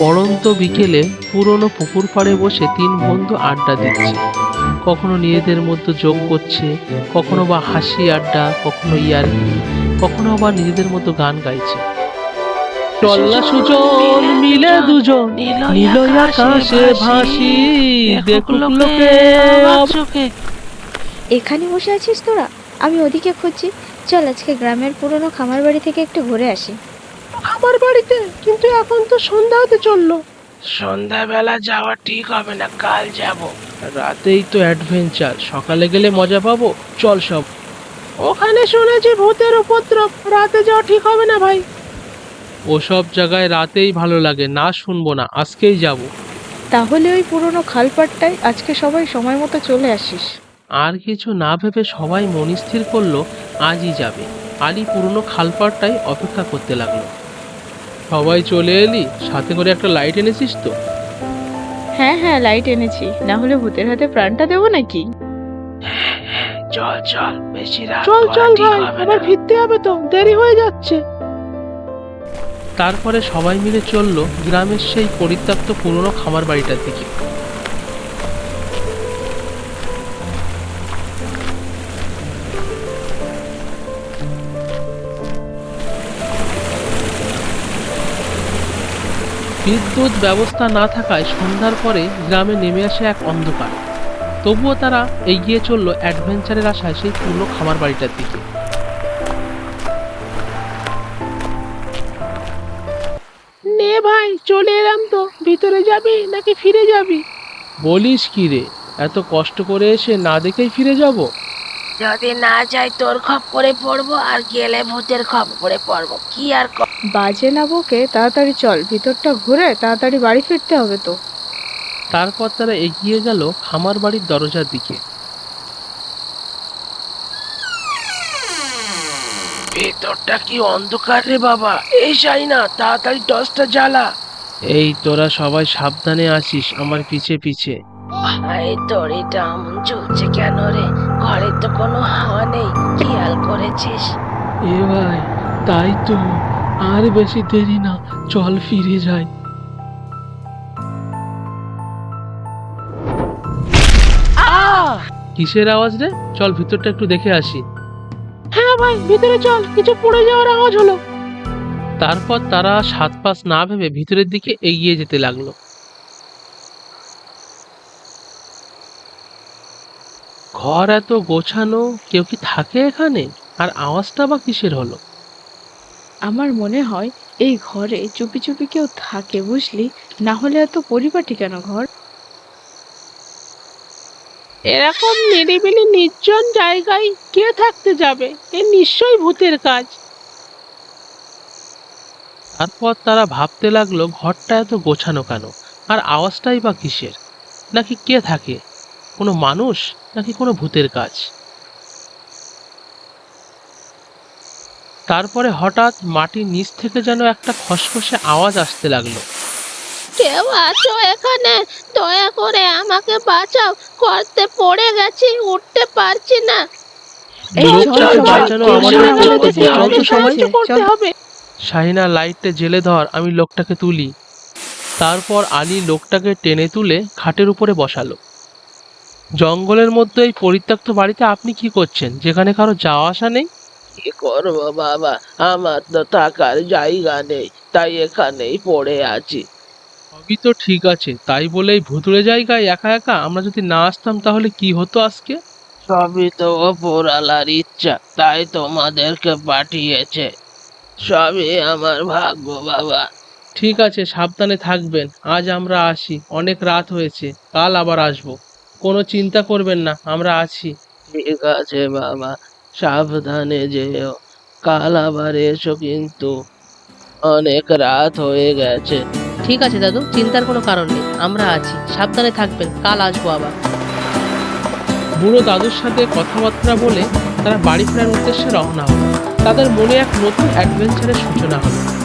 পড়ন্ত বিকেলে পুরনো পুকুর পাড়ে বসে তিন বন্ধু আড্ডা দিচ্ছে। কখনো নিজেদের মধ্যে যোগ করছে কখনো বা হাসি আড্ডা কখনো ইয়ার্কি কখনো আবার নিজেদের মতো গান গাইছে। চল্লা সুজন মিলে দুজন নীল আকাশে ভাসি দেখুক লোকে চোখে। এখানে বসে আছিস তোরা? আমি ওদিকে খুঁজছি। চল আজকে গ্রামের পুরনো খামার বাড়ি থেকে একটু ঘুরে আসি। আমার বাড়িতে? কিন্তু এখন তো সন্ধ্যা হতে চলল। সন্ধ্যাবেলা যাওয়া ঠিক হবে না কাল যাব। রাতেই তো অ্যাডভেঞ্চার সকালে গেলে মজা পাবো। চল সব। ওখানে শুনেছি ভূতের উপদ্রব। রাতে যাওয়া ঠিক হবে না ভাই। ওসব জায়গায় রাতেই ভালো লাগে না শুনব না। আজকেই যাব। তাহলে ওই পুরনো খালপাটটায় আজকে সবাই সময় মতো চলে আসিস। আর কিছু না ভেবে সবাই মনস্থির করল আজই যাবে। আলি পুরনো খালপাড়টাই অপেক্ষা করতে লাগল। সবাই চলে এলি? সাথে করে একটা লাইট এনেছিস তো? হ্যাঁ হ্যাঁ লাইট এনেছি। না হলে ভূতের হাতে প্রাণটা দেবো নাকি? চল চল বেশি চল চল ভাই আবার ফিরতে হবে তো দেরি হয়ে যাচ্ছে। তারপরে সবাই মিলে চলল গ্রামের সেই পরিত্যক্ত পুরনো খামার বাড়িটার দিকে। বিদ্যুৎ ব্যবস্থা না থাকায় সন্ধ্যার পরে গ্রামে নেমে আসে এক অন্ধকার। তবুও তারা এগিয়ে চলল অ্যাডভেঞ্চারের আশায় সেই পুরনো খামার বাড়িটার দিকে। নে ভাই চলে এলাম তো। ভিতরে যাবি নাকি ফিরে যাবি? বলিস কি রে এত কষ্ট করে এসে না দেখেই ফিরে যাব? যদি না যাই তোর খপ্পরে পড়ব আর গেলে ভূতের খপ্পরে পড়ব। কি আর বাজে না বকে তাড়াতাড়ি চল ভিতরটা ঘুরে তাড়াতাড়ি বাড়ি ফিরতে হবে তো। তারপর তারা এগিয়ে গেল খামার বাড়ির দরজার দিকে। ভেতরটা কি অন্ধকার রে বাবা? এই যাই না তাড়াতাড়ি টর্চটা জ্বালা। এই তোরা সবাই সাবধানে আসিস আমার পিছে পিছে। এই তোর এটা এমন চলছে কেন রে? ঘরে তো কোনো হাওয়া নেই খেয়াল করেছিস? এ ভাই তাই তো। আর বেশি দেরি না চল ফিরে যাই। কিসের আওয়াজ রে? চল ভিতরটা একটু দেখে আসি। হ্যাঁ ভাই ভিতরে চল কিছু পড়ে যাওয়ার আওয়াজ হলো। তারপর তারা সাত পাঁচ না ভেবে ভিতরের দিকে এগিয়ে যেতে লাগল। ঘর এত গোছানো কেউ কি থাকে এখানে? আর আওয়াজটা বা কিসের হলো? আমার মনে হয় এই ঘরে চুপি চুপি কেউ থাকে বুঝলি? না হলে এত পরিপাটি কেন ঘর? এরকম নিরিবিলি নির্জন জায়গায় কে থাকতে যাবে? এ নিশ্চয়ই ভূতের কাজ। তারপর তারা ভাবতে লাগল, ঘরটা এত গোছানো কেন? আর আওয়াজটাই বা কিসের? নাকি কে থাকে? কোনো মানুষ? নাকি কোনো ভূতের কাজ? তারপরে হঠাৎ মাটির নিচ থেকে যেন একটা খসখসে আওয়াজ আসতে লাগল। কেউ আছো এখানে? দয়া করে আমাকে বাঁচাও। করতে পড়ে গেছি উঠতে পারছি না। শাহিনা লাইটটা জেলে ধর আমি লোকটাকে তুলি। তারপর আলী লোকটাকে টেনে তুলে খাটের উপরে বসালো। জঙ্গলের মধ্যে এই পরিত্যক্ত বাড়িতে আপনি কি করছেন? যেখানে কারও যাওয়া আসা নেই? কি করব বাবা? আমার তো থাকার জায়গা নেই তাই এখানেই পড়ে আছি। সবই তো ঠিক আছে তাই বলে এই ভুতুড়ে জায়গায় একা একা আমরা যদি না আসতাম তাহলে কি হতো আজকে? সবই তো ওপরালার ইচ্ছা তাই তোমাদেরকে পাঠিয়েছে। সবই আমার ভাগ্য বাবা। ঠিক আছে সাবধানে থাকবেন আজ আমরা আসি অনেক রাত হয়েছে কাল আবার আসব। কোনো চিন্তা করবেন না আমরা আছি। ঠিক আছে বাবা। সাবধানে যেও কাল আবার এসো কিন্তু। অনেক রাত হয়ে গেছে। ঠিক আছে দাদু চিন্তার কোনো কারণ নেই আমরা আছি সাবধানে থাকবেন কাল আসব আবার। বুড়ো দাদুর সাথে কথাবার্তা বলে তারা বাড়ি ফেরার উদ্দেশ্যে রওনা হলো। তাদের মনে এক নতুন অ্যাডভেঞ্চারের সূচনা হলো।